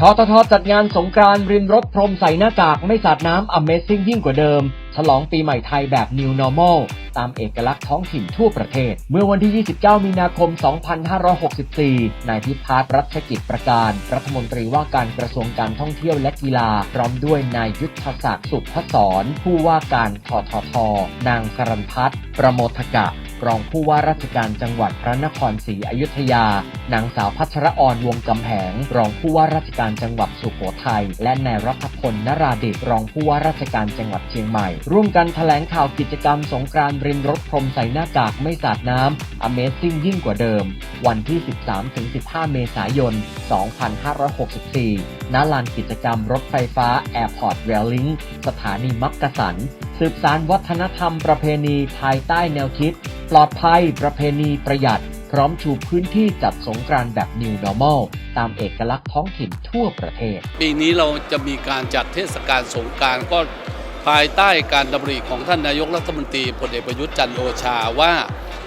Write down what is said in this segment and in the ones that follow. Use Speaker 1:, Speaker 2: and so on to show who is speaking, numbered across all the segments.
Speaker 1: ทททจัดงานสงกรานต์ริมรถพรมใส่หน้ากากไม่สาดน้ำ Amazing ยิ่งกว่าเดิม ฉลองปีใหม่ไทยแบบ New Normal ตามเอกลักษณ์ท้องถิ่นทั่วประเทศ เมื่อวันที่ 29 มีนาคม 2564 นายพิพัฒน์รัชกิจประการ รัฐมนตรีว่าการกระทรวงการท่องเที่ยวและกีฬา พร้อมด้วยนายยุทธศักดิ์สุพศรผู้ว่าการททท นางสรันพัฒน์ประโมทกะ รองผู้ว่าราชการจังหวัดพระนครศรีอยุธยา นางสาวพัชรออนวงกำแหง รองผู้ว่าราชการจังหวัดสุโขทัย และนายรัฐพลนราดิตรองผู้ว่าราชการจังหวัดเชียงใหม่ ร่วมกันแถลงข่าวกิจกรรมสงกรานต์ริมรถพรมใส่หน้ากากไม่สาดน้ำ Amazing ยิ่งกว่าเดิม วันที่ 13-15 เมษายน 2564 ณลานกิจกรรมรถไฟฟ้า Airport Railing สถานีมักกะสัน สืบสารวัฒนธรรมประเพณีภายใต้แนวคิด ปลอดภัยประเพณีประหยัด พร้อมชูพื้นที่จัดสงกรานต์แบบ New Normal ตามเอกลักษณ์ท้องถิ่นทั่วประเทศ
Speaker 2: ปีนี้เราจะมีการจัดเทศกาลสงกรารก็ภายใต้การดำริของท่านนายกรัฐมนตรีพลเอกประยุทธ์จันโอชาว่า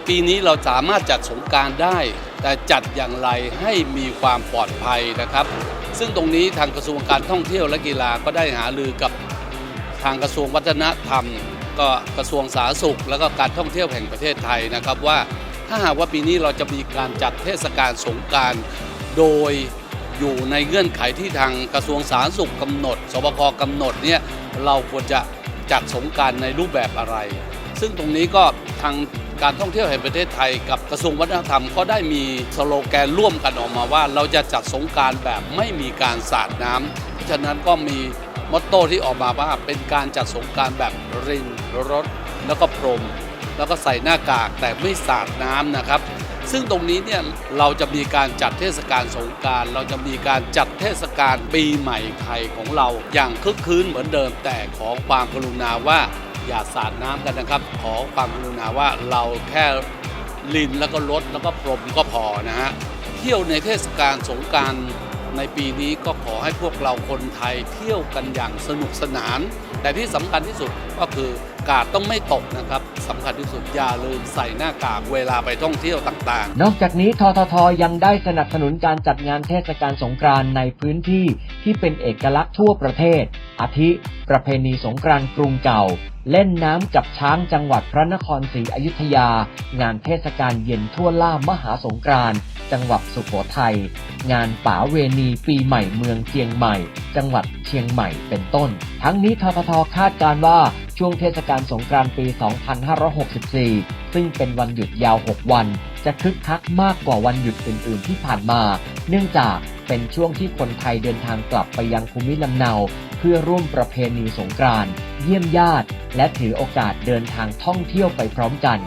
Speaker 2: ปีนี้เราสามารถจัดสงกรารได้ แต่จัดอย่างไรให้มีความปลอดภัยนะครับ ซึ่งตรงนี้ทางกระทรวงการท่องเที่ยวและกีฬาก็ได้หารือกับทางกระทรวงวัฒนธรรม ก็กระทรวงสาธารณสุข แล้วก็การท่องเที่ยวแห่งประเทศไทยนะครับว่าถ้าหากว่าปีนี้เราจะมีการจัดเทศกาลสงการโดยอยู่ในเงื่อนไขที่ทางกระทรวงสาธารณสุขกำหนด สบคกำหนดเนี่ยเราควรจะจัดสงการในรูปแบบอะไร ซึ่งตรงนี้ก็ทาง การท่องเที่ยวแห่งประเทศไทย กับกระทรวงวัฒนธรรมก็ได้มีสโลแกนร่วมกันออกมาว่า เราจะจัดสงการแบบไม่มีการสาดน้ำเพราะฉะนั้นก็มีมอตโต้ที่ออกมาว่าเป็นการจัดสงการแบบรินรถ แล้วก็พรม แล้วก็ใส่หน้ากากแต่ไม่สาดน้ำนะครับ ซึ่งตรงนี้เนี่ยเราจะมีการจัดเทศกาลสงการเราจะมีการจัดเทศกาลปีใหม่ไทยของเรา อย่างคึกคืนเหมือนเดิมแต่ขอความกรุณาว่า อย่าสาดน้ำกันนะครับ ขอความกรุณาว่าเราแค่ลินแล้วก็ลดแล้วก็พรมก็พอนะฮะเที่ยวในเทศกาลสงกรารในปีนี้ก็ขอให้พวกเราคนไทยเที่ยวกันอย่างสนุกสนาน แต่ที่สำคัญที่สุดก็คือกาดต้องไม่ตกนะครับสำคัญที่สุดอย่าลืมใส่หน้ากากเวลาไปท่องเที่ยวต่างๆ
Speaker 1: นอกจากนี้ทททยังได้สนับสนุนการจัดงานเทศกาลสงกรานต์ในพื้นที่ที่เป็นเอกลักษณ์ทั่วประเทศ อาทิ ประเพณีสงกรานต์กรุงเก่า เล่นน้ำกับช้างจังหวัดพระนครศรีอยุธยา งานเทศกาลเย็นทั่วล่ามหาสงกรานต์จังหวัดสุโขทัย งานป๋าเวณีปีใหม่เมืองเชียงใหม่ จังหวัดเชียงใหม่เป็นต้น ทั้งนี้ทททคาดการว่าช่วงเทศกาลสงกรานต์ปี 2564 ซึ่งเป็นวันหยุดยาว 6 วัน จะคึกคักมากกว่าวันหยุดอื่น ๆ ที่ผ่านมา เนื่องจากเป็นช่วงที่คนไทยเดินทางกลับไปยังภูมิลำเนา เพื่อร่วมประเพณีสงกรานต์เยี่ยมญาติ และถือโอกาสเดินทางท่องเที่ยวไปพร้อมกัน